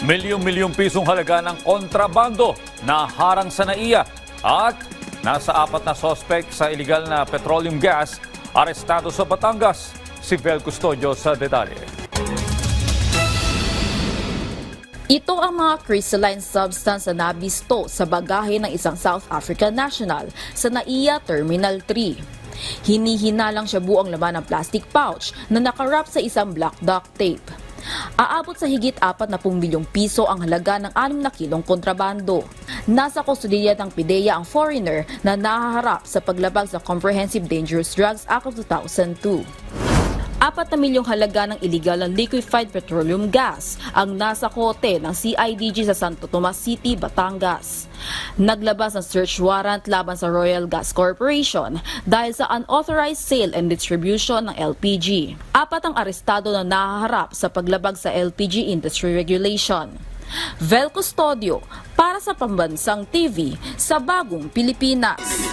Milyong-milyong pisong halaga ng kontrabando na harang sa NAIA at nasa apat na sospek sa illegal na petroleum gas arestado sa Batangas. Si Vel Custodio sa detalye. Ito ang mga crystalline substance na nabisto sa bagahe ng isang South African national sa NAIA Terminal 3. Hinihinalang siya buong laman ng plastic pouch na nakarap sa isang black duct tape. Aabot sa higit 40 bilyong piso ang halaga ng 6 na kilong kontrabando. Nasa kustudiya ng PIDEA ang foreigner na nahaharap sa paglabag sa Comprehensive Dangerous Drugs Act of 2002. Apat na milyong halaga ng illegal na liquefied petroleum gas ang nasa kote ng CIDG sa Santo Tomas City, Batangas. Naglabas ng search warrant laban sa Royal Gas Corporation dahil sa unauthorized sale and distribution ng LPG. Apat ang arestado na nahaharap sa paglabag sa LPG industry regulation. Vel Custodio para sa Pambansang TV sa Bagong Pilipinas.